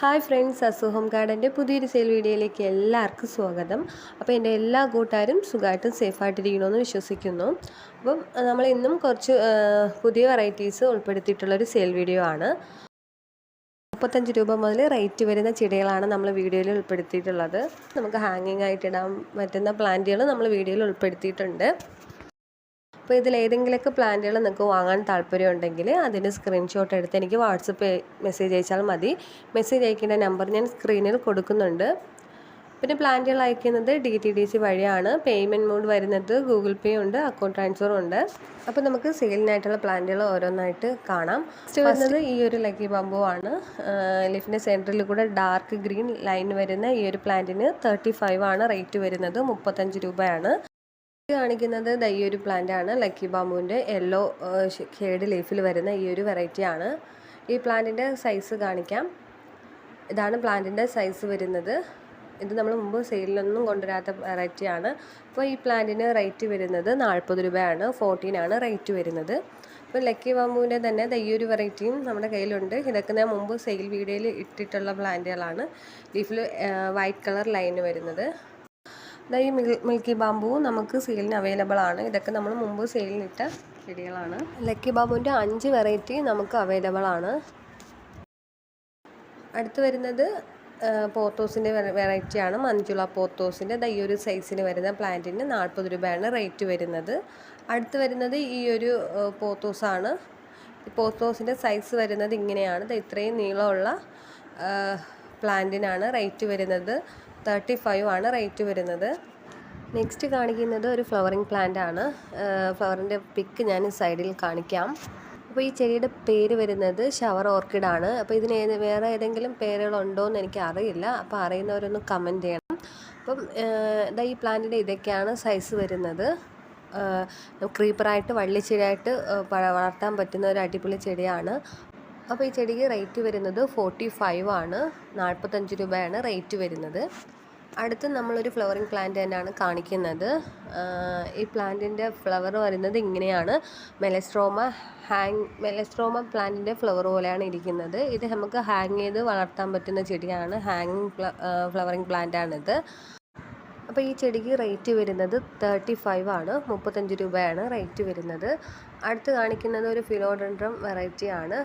Hi friends അസുഹം ഗാർഡന്റെ പുതിയൊരു sale വീഡിയോയിലേക്ക് എല്ലാവർക്കും സ്വാഗതം. അപ്പോൾ എന്റെ എല്ലാ കൂട്ടുകാരും സുഖമായിട്ടും സേഫായിട്ടിരിക്കണമെന്ന് വിശ്വസിക്കുന്നു. അപ്പം നമ്മൾ ഇന്നും കുറച്ച് പുതിയ വെറൈറ്റീസ് ഉൾപ്പെടുത്തിയിട്ടുള്ളൊരു സെയിൽ വീഡിയോ ആണ്. മുപ്പത്തഞ്ച് രൂപ മുതൽ റേറ്റ് വരുന്ന ചെടികളാണ് നമ്മൾ വീഡിയോയിൽ ഉൾപ്പെടുത്തിയിട്ടുള്ളത്. നമുക്ക് ഹാങ്ങിങ് ആയിട്ടിടാൻ പറ്റുന്ന പ്ലാന്റുകൾ നമ്മൾ വീഡിയോയിൽ ഉൾപ്പെടുത്തിയിട്ടുണ്ട്. അപ്പോൾ ഇതിൽ ഏതെങ്കിലുമൊക്കെ പ്ലാന്റുകൾ നിങ്ങൾക്ക് വാങ്ങാൻ താല്പര്യമുണ്ടെങ്കിൽ അതിന് സ്ക്രീൻഷോട്ട് എടുത്ത് എനിക്ക് വാട്സപ്പ് മെസ്സേജ് അയച്ചാൽ മതി. മെസ്സേജ് അയക്കേണ്ട നമ്പർ ഞാൻ സ്ക്രീനിൽ കൊടുക്കുന്നുണ്ട്. പിന്നെ പ്ലാന്റുകൾ അയക്കുന്നത് ഡി ടി ഡി സി വഴിയാണ്. പേയ്മെന്റ് മോഡ് വരുന്നത് ഗൂഗിൾ പേ ഉണ്ട് അക്കൗണ്ട് ട്രാൻസ്ഫറും ഉണ്ട്. അപ്പോൾ നമുക്ക് സെയിലിനായിട്ടുള്ള പ്ലാന്റുകൾ ഓരോന്നായിട്ട് കാണാം. ഫസ്റ്റ് വരുന്നത് ഈ ഒരു ലക്കി ബംബു ആണ്. ലിഫിന്റെ സെന്ററിൽ കൂടെ ഡാർക്ക് ഗ്രീൻ ലൈൻ വരുന്ന ഈ ഒരു പ്ലാന്റിന് തേർട്ടി ഫൈവ് ആണ് റേറ്റ് വരുന്നത്. മുപ്പത്തഞ്ച് രൂപയാണ്. കാണിക്കുന്നത് ഈ ഒരു പ്ലാന്റ് ആണ്. ലക്കി ബാമ്പുവിന്റെ യെല്ലോ ഷെയ്ഡ് ലീഫിൽ വരുന്ന ഈ ഒരു വെറൈറ്റി ആണ്. ഈ പ്ലാന്റിന്റെ സൈസ് കാണിക്കാം. ഇതാണ് പ്ലാന്റിന്റെ സൈസ് വരുന്നത്. ഇത് നമ്മൾ മുമ്പ് സെയിലിലൊന്നും കൊണ്ടുവരാത്ത വെറൈറ്റി ആണ്. അപ്പോൾ ഈ പ്ലാന്റിന് റേറ്റ് വരുന്നത് നാൽപ്പത് രൂപയാണ്. ഫോർട്ടീൻ ആണ് റേറ്റ് വരുന്നത്. അപ്പോൾ ലക്കി ബാമ്പുവിന്റെ തന്നെ ദാ ഈ ഒരു വെറൈറ്റിയും നമ്മുടെ കയ്യിലുണ്ട്. ഇതൊക്കെ ഞാൻ മുമ്പ് സെയിൽ വീഡിയോയിൽ ഇട്ടിട്ടുള്ള പ്ലാന്റുകളാണ് ലീഫിൽ വൈറ്റ് കളർ ലൈന് വരുന്നത്. ഈ മിൽ മിൽക്കി ബാമ്പു നമുക്ക് സെയിലിന് അവൈലബിൾ ആണ്. ഇതൊക്കെ നമ്മൾ മുമ്പ് സെയിലിനിട്ട ചെടികളാണ്. ലക്കി ബാമ്പുവിന്റെ അഞ്ച് വെറൈറ്റി നമുക്ക് അവൈലബിൾ ആണ്. അടുത്ത് വരുന്നത് പോത്തോസിന്റെ വെറൈറ്റിയാണ് മഞ്ജുള പോത്തോസിന്റെ ഈ ഒരു സൈസിന് വരുന്ന പ്ലാന്റിന് നാൽപ്പത് രൂപയാണ് റേറ്റ് വരുന്നത്. അടുത്ത് വരുന്നത് ഈ ഒരു പോത്തോസാണ് പോത്തോസിന്റെ സൈസ് വരുന്നത് ഇങ്ങനെയാണ്. ഇത്രയും നീളമുള്ള പ്ലാന്റിനാണ് റേറ്റ് വരുന്നത്. തേർട്ടി ഫൈവ് ആണ് റേറ്റ് വരുന്നത്. നെക്സ്റ്റ് കാണിക്കുന്നത് ഒരു ഫ്ലവറിങ് പ്ലാന്റ് ആണ്. ഫ്ലവറിന്റെ പിക്ക് ഞാൻ സൈഡിൽ കാണിക്കാം. അപ്പോൾ ഈ ചെടിയുടെ പേര് വരുന്നത് ഷവർ ഓർക്കിഡ് ആണ്. അപ്പോൾ ഇതിന് ഏത് വേറെ ഏതെങ്കിലും പേരുകളുണ്ടോ എന്ന് എനിക്ക് അറിയില്ല അപ്പോൾ അറിയുന്നവരൊന്ന് കമന്റ് ചെയ്യണം. അപ്പം ഇതാ ഈ പ്ലാന്റിന്റെ ഇതൊക്കെയാണ് സൈസ് വരുന്നത്. ക്രീപ്പറായിട്ട് വള്ളിച്ചെടിയായിട്ട് വളർത്താൻ പറ്റുന്ന ഒരു അടിപൊളി ചെടിയാണ്. അപ്പോൾ ഈ ചെടിക്ക് റേറ്റ് വരുന്നത് ഫോർട്ടി ഫൈവ് ആണ്. നാൽപ്പത്തഞ്ച് രൂപയാണ് റേറ്റ് വരുന്നത്. അടുത്ത് നമ്മളൊരു ഫ്ലവറിങ് പ്ലാന്റ് തന്നെയാണ് കാണിക്കുന്നത്. ഈ പ്ലാന്റിന്റെ ഫ്ലവർ വരുന്നത് ഇങ്ങനെയാണ്. മെലസ്ട്രോമ ഹാങ് മെലസ്ട്രോമ പ്ലാന്റിന്റെ ഫ്ലവർ പോലെയാണ് ഇരിക്കുന്നത്. ഇത് നമുക്ക് ഹാങ് ചെയ്ത് വളർത്താൻ പറ്റുന്ന ചെടിയാണ്. ഹാങ്ങിങ് ഫ്ലവറിങ് പ്ലാന്റ് ആണിത്. അപ്പോൾ ഈ ചെടിക്ക് റേറ്റ് വരുന്നത് തേർട്ടി ഫൈവ് ആണ്. മുപ്പത്തഞ്ച് രൂപയാണ് റേറ്റ് വരുന്നത്. അടുത്ത് കാണിക്കുന്നത് ഒരു ഫിലോഡൻഡ്രം വെറൈറ്റി ആണ്.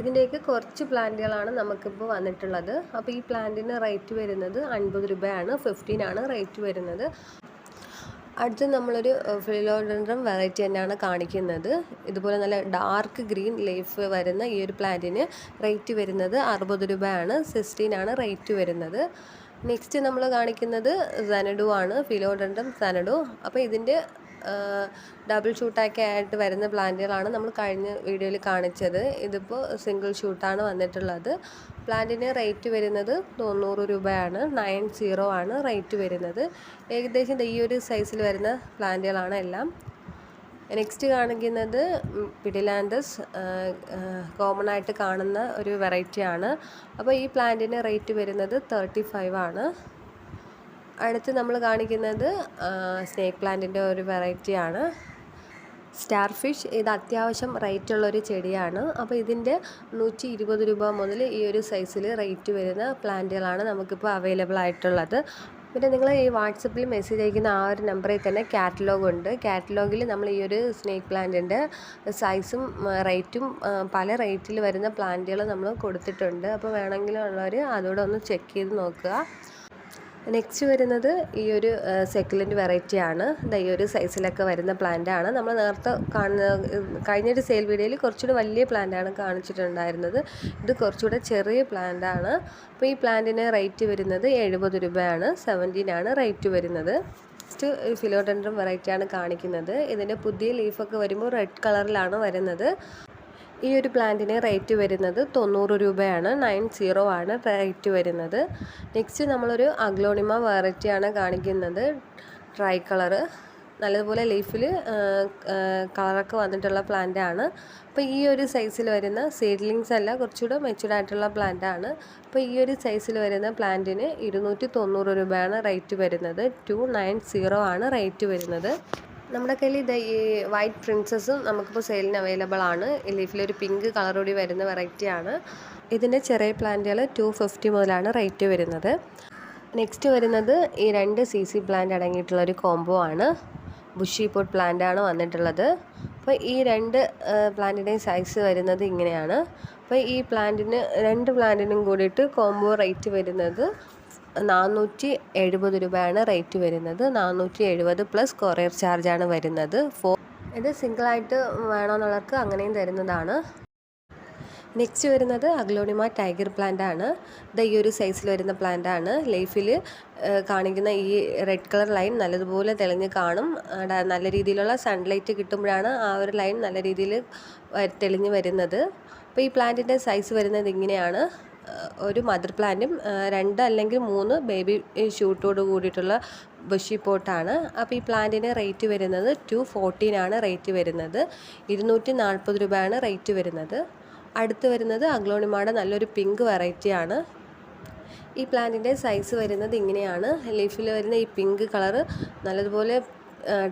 ഇതിന്റെയൊക്കെ കുറച്ച് പ്ലാന്റുകളാണ് നമുക്കിപ്പോൾ വന്നിട്ടുള്ളത്. അപ്പോൾ ഈ പ്ലാന്റിന് റേറ്റ് വരുന്നത് അൻപത് രൂപയാണ്. ഫിഫ്റ്റീൻ ആണ് റേറ്റ് വരുന്നത്. അടുത്ത് നമ്മളൊരു ഫിലോഡൻഡ്രം വെറൈറ്റി തന്നെയാണ് കാണിക്കുന്നത്. ഇതുപോലെ നല്ല ഡാർക്ക് ഗ്രീൻ ലീഫ് വരുന്ന ഈ ഒരു പ്ലാന്റിന് റേറ്റ് വരുന്നത് അറുപത് രൂപയാണ്. സിക്സ്റ്റീൻ ആണ് റേറ്റ് വരുന്നത്. നെക്സ്റ്റ് നമ്മൾ കാണിക്കുന്നത് സനഡു ആണ്. Philodendron Xanadu. അപ്പോൾ ഇതിന്റെ ഡബിൾ ഷൂട്ടൊക്കെ ആയിട്ട് വരുന്ന പ്ലാന്റുകളാണ് നമ്മൾ കഴിഞ്ഞ വീഡിയോയിൽ കാണിച്ചത്. ഇതിപ്പോൾ സിംഗിൾ ഷൂട്ടാണ് വന്നിട്ടുള്ളത്. പ്ലാന്റിന് റേറ്റ് വരുന്നത് തൊണ്ണൂറ് രൂപയാണ്. നയൻ സീറോ ആണ് റേറ്റ് വരുന്നത്. ഏകദേശം ഈ ഒരു സൈസിൽ വരുന്ന പ്ലാന്റുകളാണ് എല്ലാം. നെക്സ്റ്റ് കാണിക്കുന്നത് പിഡിലാൻഡസ് കോമൺ ആയിട്ട് കാണുന്ന ഒരു വെറൈറ്റിയാണ് അപ്പോൾ ഈ പ്ലാന്റിന് റേറ്റ് വരുന്നത് തേർട്ടി ഫൈവ് ആണ്. അടുത്ത് നമ്മൾ കാണിക്കുന്നത് സ്നേക്ക് പ്ലാന്റിന്റെ ഒരു വെറൈറ്റിയാണ് സ്റ്റാർ ഫിഷ് ഇത് അത്യാവശ്യം റേറ്റുള്ളൊരു ചെടിയാണ്. അപ്പോൾ ഇതിന്റെ നൂറ്റി ഇരുപത് രൂപ മുതൽ ഈ ഒരു സൈസിൽ റേറ്റ് വരുന്ന പ്ലാന്റുകളാണ് നമുക്കിപ്പോൾ അവൈലബിൾ ആയിട്ടുള്ളത്. പിന്നെ നിങ്ങൾ ഈ വാട്സപ്പിൽ മെസ്സേജ് അയക്കുന്ന ആ ഒരു നമ്പറിൽ തന്നെ കാറ്റലോഗ് ഉണ്ട്. കാറ്റലോഗിൽ നമ്മൾ ഈ ഒരു സ്നേക്ക് പ്ലാന്റിന്റെ സൈസും റേറ്റും പല റേറ്റിൽ വരുന്ന പ്ലാന്റുകൾ നമ്മൾ കൊടുത്തിട്ടുണ്ട്. അപ്പോൾ വേണമെങ്കിലുള്ളവർ അതുകൂടെ ഒന്ന് ചെക്ക് ചെയ്ത് നോക്കുക. നെക്സ്റ്റ് വരുന്നത് ഈ ഒരു സെക്കുലന്റ് വെറൈറ്റി ആണ്. ദാ ഈ ഒരു സൈസിലൊക്കെ വരുന്ന പ്ലാന്റ് ആണ്. നമ്മൾ നേരത്തെ കാണുന്ന കഴിഞ്ഞൊരു സെയിൽ വീഡിയോയിൽ കുറച്ചുകൂടി വലിയ പ്ലാന്റ് ആണ് കാണിച്ചിട്ടുണ്ടായിരുന്നത്. ഇത് കുറച്ചുകൂടെ ചെറിയ പ്ലാന്റ് ആണ്. അപ്പോൾ ഈ പ്ലാന്റിന് റേറ്റ് വരുന്നത് എഴുപത് രൂപയാണ്. സെവന്റീൻ ആണ് റേറ്റ് വരുന്നത്. നെക്സ്റ്റ് ഫിലോഡൻഡ്രം വെറൈറ്റിയാണ് കാണിക്കുന്നത്. ഇതിന്റെ പുതിയ ലീഫൊക്കെ വരുമ്പോൾ റെഡ് കളറിലാണ് വരുന്നത്. ഈ ഒരു പ്ലാന്റിന് റേറ്റ് വരുന്നത് തൊണ്ണൂറ് രൂപയാണ്. നയൻ സീറോ ആണ് റേറ്റ് വരുന്നത്. നെക്സ്റ്റ് നമ്മളൊരു അഗ്ലോണിമ വെറൈറ്റിയാണ് കാണിക്കുന്നത്. ട്രൈ കളറ് നല്ലതുപോലെ ലീഫിൽ കളറൊക്കെ വന്നിട്ടുള്ള പ്ലാന്റ് ആണ്. അപ്പോൾ ഈ ഒരു സൈസിൽ വരുന്ന സീഡ്ലിങ്സ് അല്ല കുറച്ചുകൂടെ മെച്ചുവർഡ് ആയിട്ടുള്ള പ്ലാന്റ് ആണ്. അപ്പോൾ ഈ ഒരു സൈസിൽ വരുന്ന പ്ലാന്റിന് ഇരുന്നൂറ്റി തൊണ്ണൂറ് രൂപയാണ് റേറ്റ് വരുന്നത്. ടു നയൻ സീറോ ആണ് റേറ്റ് വരുന്നത്. നമ്മുടെ കയ്യിൽ ഇത് ഈ വൈറ്റ് പ്രിൻസസും നമുക്കിപ്പോൾ സെയിലിന് അവൈലബിൾ ആണ്. ലീഫിലൊരു പിങ്ക് കളറോടി വരുന്ന വെറൈറ്റി ആണ്. ഇതിന്റെ ചെറിയ പ്ലാന്റുകൾ ടു ഫിഫ്റ്റി മുതലാണ് റേറ്റ് വരുന്നത്. നെക്സ്റ്റ് വരുന്നത് ഈ രണ്ട് സി സി പ്ലാന്റ് അടങ്ങിയിട്ടുള്ള ഒരു കോംബോ ആണ്. ബുഷി പോട്ട് പ്ലാന്റ് ആണ് വന്നിട്ടുള്ളത്. അപ്പോൾ ഈ രണ്ട് പ്ലാന്റിന്റെയും സൈസ് വരുന്നത് ഇങ്ങനെയാണ്. അപ്പോൾ ഈ പ്ലാന്റിന് രണ്ട് പ്ലാന്റിനും കൂടിയിട്ട് കോംബോ റേറ്റ് വരുന്നത് നാനൂറ്റി എഴുപത് രൂപയാണ് റേറ്റ് വരുന്നത്. നാനൂറ്റി എഴുപത് പ്ലസ് കൊറിയർ ചാർജാണ് വരുന്നത്. ഫോ ഇത് സിംഗിളായിട്ട് വേണമെന്നുള്ളവർക്ക് അങ്ങനെയും തരുന്നതാണ്. നെക്സ്റ്റ് വരുന്നത് അഗ്ലോണിമ ടൈഗർ പ്ലാന്റ് ആണ്. ഇത് ഈ ഒരു സൈസിൽ വരുന്ന പ്ലാന്റ് ആണ്. ലൈഫിൽ കാണിക്കുന്ന ഈ റെഡ് കളർ ലൈൻ നല്ലതുപോലെ തെളിഞ്ഞ് കാണും. നല്ല രീതിയിലുള്ള സൺലൈറ്റ് കിട്ടുമ്പോഴാണ് ആ ഒരു ലൈൻ നല്ല രീതിയിൽ തെളിഞ്ഞ് വരുന്നത്. അപ്പോൾ ഈ പ്ലാന്റിന്റെ സൈസ് വരുന്നത് ഇങ്ങനെയാണ്. ഒരു മദർ പ്ലാന്റും രണ്ട് അല്ലെങ്കിൽ മൂന്ന് ബേബി ഷൂട്ടോട് കൂടിയിട്ടുള്ള ബഷി പോട്ടാണ്. അപ്പോൾ ഈ പ്ലാന്റിന് റേറ്റ് വരുന്നത് ടു ഫോർട്ടീനാണ് റേറ്റ് വരുന്നത്. ഇരുന്നൂറ്റി നാൽപ്പത് രൂപയാണ് റേറ്റ് വരുന്നത്. അടുത്ത് വരുന്നത് അഗ്ലോണിമയുടെ നല്ലൊരു പിങ്ക് വെറൈറ്റിയാണ് ഈ പ്ലാന്റിന്റെ സൈസ് വരുന്നത് ഇങ്ങനെയാണ്. ലീഫിൽ വരുന്ന ഈ പിങ്ക് കളറ് നല്ലതുപോലെ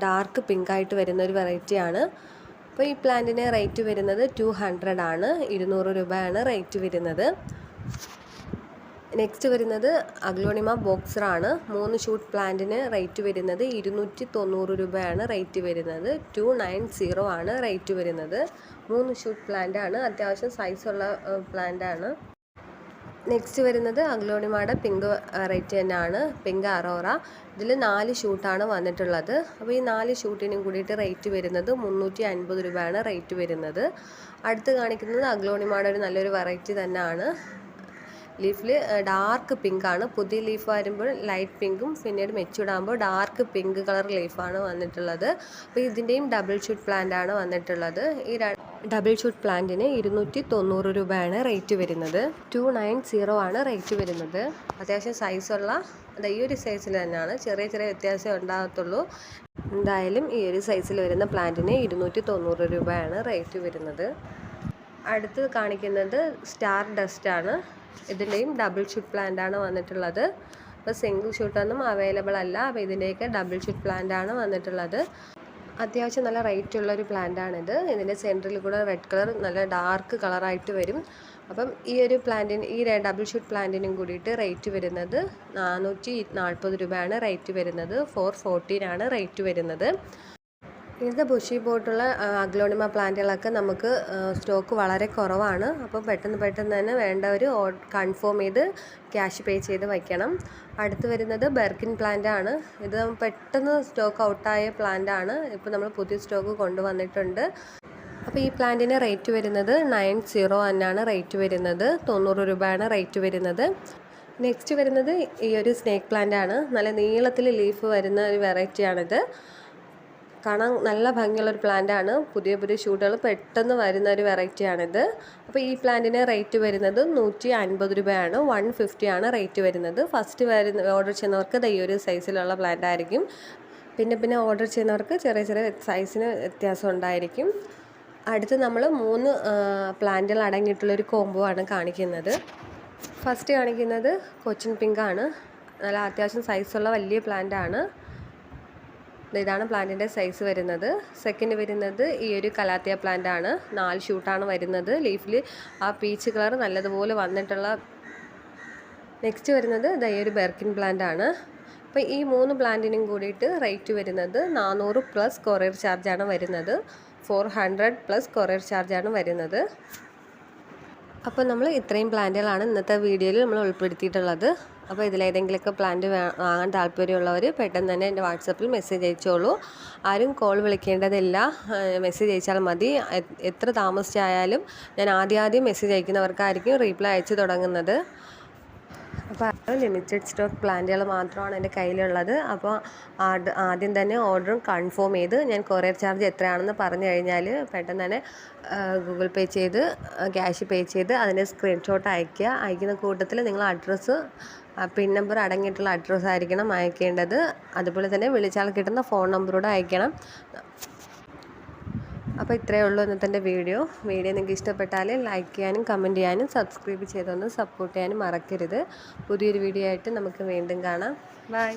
ഡാർക്ക് പിങ്കായിട്ട് വരുന്ന ഒരു വെറൈറ്റിയാണ് അപ്പോൾ ഈ പ്ലാന്റിന് റേറ്റ് വരുന്നത് ടു ഹൺഡ്രഡ് ആണ്. ഇരുന്നൂറ് രൂപയാണ് റേറ്റ് വരുന്നത്. നെക്സ്റ്റ് വരുന്നത് അഗ്ലോണിമ ബോക്സറാണ് മൂന്ന് ഷൂട്ട് പ്ലാന്റിന് റേറ്റ് വരുന്നത് ഇരുന്നൂറ്റി തൊണ്ണൂറ് രൂപയാണ് റേറ്റ് വരുന്നത്. ടു നയൻ സീറോ ആണ് റേറ്റ് വരുന്നത്. മൂന്ന് ഷൂട്ട് പ്ലാന്റ് ആണ്. അത്യാവശ്യം സൈസുള്ള പ്ലാന്റ് ആണ്. നെക്സ്റ്റ് വരുന്നത് അഗ്ലോണിമയുടെ പിങ്ക് റേറ്റ് തന്നെയാണ്. പിങ്ക് അറോറ ഇതിൽ നാല് ഷൂട്ടാണ് വന്നിട്ടുള്ളത്. അപ്പോൾ ഈ നാല് ഷൂട്ടിനും കൂടിയിട്ട് റേറ്റ് വരുന്നത് മുന്നൂറ്റി അൻപത് രൂപയാണ് റേറ്റ് വരുന്നത്. അടുത്ത് കാണിക്കുന്നത് അഗ്ലോണിമയുടെ ഒരു നല്ലൊരു വെറൈറ്റി തന്നെയാണ്. ലീഫിൽ ഡാർക്ക് പിങ്ക് ആണ്. പുതിയ ലീഫ് വരുമ്പോൾ ലൈറ്റ് പിങ്കും പിന്നീട് മെച്ചൂർഡാകുമ്പോൾ ഡാർക്ക് പിങ്ക് കളർ ലീഫാണ് വന്നിട്ടുള്ളത്. അപ്പോൾ ഇതിന്റെയും ഡബിൾ ഷൂട്ട് പ്ലാന്റ് ആണ് വന്നിട്ടുള്ളത്. ഈ ഡബിൾ ഷൂട്ട് പ്ലാന്റിന് ഇരുന്നൂറ്റി തൊണ്ണൂറ് രൂപയാണ് റേറ്റ് വരുന്നത്. ടു നയൻ സീറോ ആണ് റേറ്റ് വരുന്നത്. അത്യാവശ്യം സൈസുള്ള ഈ ഒരു സൈസിൽ തന്നെയാണ്. ചെറിയ ചെറിയ വ്യത്യാസം ഉണ്ടാകത്തുള്ളൂ. എന്തായാലും ഈ ഒരു സൈസിൽ വരുന്ന പ്ലാന്റിന് ഇരുന്നൂറ്റി തൊണ്ണൂറ് രൂപയാണ് റേറ്റ് വരുന്നത്. അടുത്ത് കാണിക്കുന്നത് സ്റ്റാർ ഡസ്റ്റ് ആണ്. ഇതിന്റെയും ഡബിൾ ഷൂട്ട് പ്ലാന്റ് ആണ് വന്നിട്ടുള്ളത്. അപ്പോൾ സിംഗിൾ ഷൂട്ടൊന്നും അവൈലബിൾ അല്ല. അപ്പോൾ ഇതിന്റെയൊക്കെ ഡബിൾ ഷൂട്ട് പ്ലാന്റ് ആണ് വന്നിട്ടുള്ളത്. അത്യാവശ്യം നല്ല റേറ്റ് ഉള്ള ഒരു പ്ലാന്റ് ആണിത്. ഇതിന്റെ സെന്ററിൽ കൂടെ റെഡ് കളർ നല്ല ഡാർക്ക് കളറായിട്ട് വരും. അപ്പം ഈ ഒരു പ്ലാന്റിന് ഈ ഡബിൾ ഷൂട്ട് പ്ലാന്റിനും കൂടിയിട്ട് റേറ്റ് വരുന്നത് നാനൂറ്റി നാൽപ്പത് രൂപയാണ് റേറ്റ് വരുന്നത്. ഫോർ ഫോർട്ടീനാണ് റേറ്റ് വരുന്നത്. ഇങ്ങനത്തെ ബുഷി പോയിട്ടുള്ള അഗ്ലോണിമ പ്ലാന്റുകളൊക്കെ നമുക്ക് സ്റ്റോക്ക് വളരെ കുറവാണ്. അപ്പോൾ പെട്ടെന്ന് പെട്ടെന്ന് തന്നെ വേണ്ടവർ കൺഫേം ചെയ്ത് ക്യാഷ് പേ ചെയ്ത് വയ്ക്കണം. അടുത്ത് വരുന്നത് ബെർക്കിൻ പ്ലാന്റ് ആണ് ഇത് പെട്ടെന്ന് സ്റ്റോക്ക് ഔട്ടായ പ്ലാന്റ് ആണ് ഇപ്പോൾ നമ്മൾ പുതിയ സ്റ്റോക്ക് കൊണ്ടുവന്നിട്ടുണ്ട്. അപ്പോൾ ഈ പ്ലാന്റിന് റേറ്റ് വരുന്നത് നയൻ സീറോ എന്നാണ് റേറ്റ് വരുന്നത്. തൊണ്ണൂറ് രൂപയാണ് റേറ്റ് വരുന്നത്. നെക്സ്റ്റ് വരുന്നത് ഈ ഒരു സ്നേക്ക് പ്ലാന്റ് ആണ് നല്ല നീളത്തിൽ ലീഫ് വരുന്ന ഒരു വെറൈറ്റിയാണിത്. കാണാൻ നല്ല ഭംഗിയുള്ള ഒരു പ്ലാന്റ് ആണ് പുതിയ പുതിയ ഷൂട്ടുകൾ പെട്ടെന്ന് വരുന്ന ഒരു വെറൈറ്റിയാണിത്. അപ്പോൾ ഈ പ്ലാന്റിന് റേറ്റ് വരുന്നത് നൂറ്റി അൻപത് രൂപയാണ്. വൺ ഫിഫ്റ്റി ആണ് റേറ്റ് വരുന്നത്. ഫസ്റ്റ് വരുന്ന ഓർഡർ ചെയ്യുന്നവർക്ക് ഈ ഒരു സൈസിലുള്ള പ്ലാന്റ് ആയിരിക്കും. പിന്നെ പിന്നെ ഓർഡർ ചെയ്യുന്നവർക്ക് ചെറിയ ചെറിയ സൈസിന് വ്യത്യാസം ഉണ്ടായിരിക്കും. അടുത്ത് നമ്മൾ മൂന്ന് പ്ലാന്റുകൾ അടങ്ങിയിട്ടുള്ളൊരു കോംബോ ആണ് കാണിക്കുന്നത്. ഫസ്റ്റ് കാണിക്കുന്നത് കൊച്ചിൻ പിങ്കാണ്. നല്ല അത്യാവശ്യം സൈസുള്ള വലിയ പ്ലാന്റ് ആണ് ഇതാണ് പ്ലാന്റിന്റെ സൈസ് വരുന്നത്. സെക്കൻഡ് വരുന്നത് ഈ ഒരു കലാത്തിയ പ്ലാന്റ് ആണ്. നാല് ഷൂട്ടാണ് വരുന്നത്. ലീഫിൽ ആ പീച്ച് കളർ നല്ലതുപോലെ വന്നിട്ടുള്ള നെക്സ്റ്റ് വരുന്നത് ഈ ഒരു ബെർക്കിൻ പ്ലാന്റ് ആണ്. അപ്പോൾ ഈ മൂന്ന് പ്ലാന്റിനും കൂടിയിട്ട് റേറ്റ് വരുന്നത് നാനൂറ് പ്ലസ് കൊറിയർ ചാർജാണ് വരുന്നത്. ഫോർ ഹൺഡ്രഡ് പ്ലസ് കൊറിയർ ചാർജാണ് വരുന്നത്. അപ്പോൾ നമ്മൾ ഇത്രയും പ്ലാന്റുകളാണ് ഇന്നത്തെ വീഡിയോയിൽ നമ്മൾ ഉൾപ്പെടുത്തിയിട്ടുള്ളത്. അപ്പോൾ ഇതിലേതെങ്കിലുമൊക്കെ പ്ലാന്റ് വാങ്ങാൻ താല്പര്യമുള്ളവർ പെട്ടെന്ന് തന്നെ എന്റെ വാട്സപ്പിൽ മെസ്സേജ് അയച്ചോളൂ. ആരും കോൾ വിളിക്കേണ്ടതില്ല. മെസ്സേജ് അയച്ചാൽ മതി. എത്ര താമസിച്ചായാലും ഞാൻ ആദ്യം ആദ്യം മെസ്സേജ് അയക്കുന്നവർക്കായിരിക്കും റീപ്ലൈ അയച്ച് തുടങ്ങുന്നത്. അപ്പോൾ ലിമിറ്റഡ് സ്റ്റോക്ക് പ്ലാന്റുകൾ മാത്രമാണ് എന്റെ കയ്യിലുള്ളത്. അപ്പോൾ ആദ്യം തന്നെ ഓർഡറും കൺഫേം ചെയ്ത് ഞാൻ കൊറിയർ ചാർജ് എത്രയാണെന്ന് പറഞ്ഞു കഴിഞ്ഞാൽ പെട്ടെന്ന് തന്നെ ഗൂഗിൾ പേ ചെയ്ത് ക്യാഷ് പേ ചെയ്ത് അതിന്റെ സ്ക്രീൻഷോട്ട് അയയ്ക്കുക. അയക്കുന്ന കൂട്ടത്തിൽ നിങ്ങൾ അഡ്രസ്സ് പിൻ നമ്പർ അടങ്ങിയിട്ടുള്ള അഡ്രസ്സ് ആയിരിക്കണം അയക്കേണ്ടത്. അതുപോലെ തന്നെ വിളിച്ചാൽ കിട്ടുന്ന ഫോൺ നമ്പറൂടെ അയക്കണം. അപ്പോൾ ഇത്രയേ ഉള്ളൂ ഇന്നത്തെ വീഡിയോ. വീഡിയോ നിങ്ങൾക്ക് ഇഷ്ടപ്പെട്ടാൽ ലൈക്ക് ചെയ്യാനും കമന്റ് ചെയ്യാനും സബ്സ്ക്രൈബ് ചെയ്തൊന്ന് സപ്പോർട്ട് ചെയ്യാനും മറക്കരുത്. പുതിയൊരു വീഡിയോ ആയിട്ട് നമുക്ക് വീണ്ടും കാണാം. ബൈ